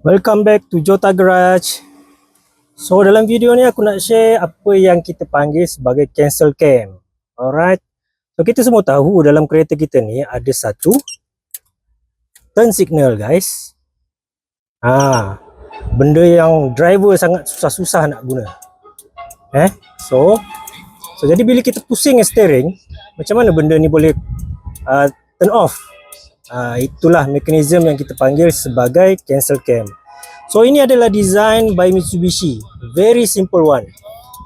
Welcome back to Jota Garage. So dalam video ni aku nak share apa yang kita panggil sebagai cancel cam. Alright. So kita semua tahu dalam kereta kita ni ada satu turn signal guys. Ha, benda yang driver sangat susah-susah nak guna. Eh, so so jadi bila kita pusing steering, macam mana benda ni boleh uh, turn off? Uh, itulah mekanisme yang kita panggil sebagai cancel cam. So ini adalah design by Mitsubishi. Very simple one.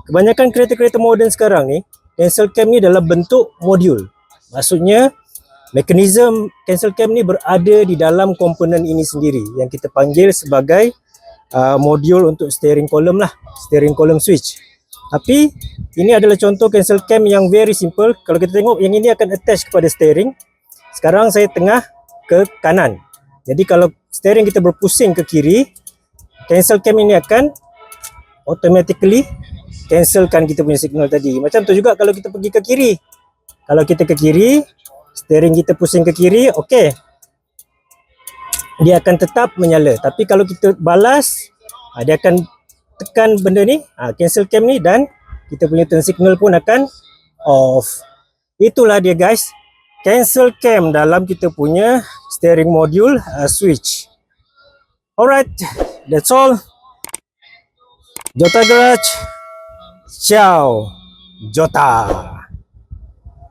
Kebanyakan kereta-kereta moden sekarang ni, cancel cam ni dalam bentuk modul. Maksudnya, mekanisme cancel cam ni berada di dalam komponen ini sendiri yang kita panggil sebagai uh, modul untuk steering column lah. Steering column switch. Tapi, ini adalah contoh cancel cam yang very simple. Kalau kita tengok, yang ini akan attach kepada steering. Sekarang saya tengah ke kanan. Jadi kalau steering kita berpusing ke kiri, cancel cam ini akan automatically cancelkan kita punya signal tadi. Macam tu juga kalau kita pergi ke kiri. Kalau kita ke kiri, steering kita pusing ke kiri, okey. Dia akan tetap menyala. Tapi kalau kita balas, ah, dia akan tekan benda ni, ah, cancel cam ni dan kita punya turn signal pun akan off. Itulah dia guys. Cancel cam dalam kita punya steering module uh, switch. Alright, that's all. Jota Garage. Ciao. Jota.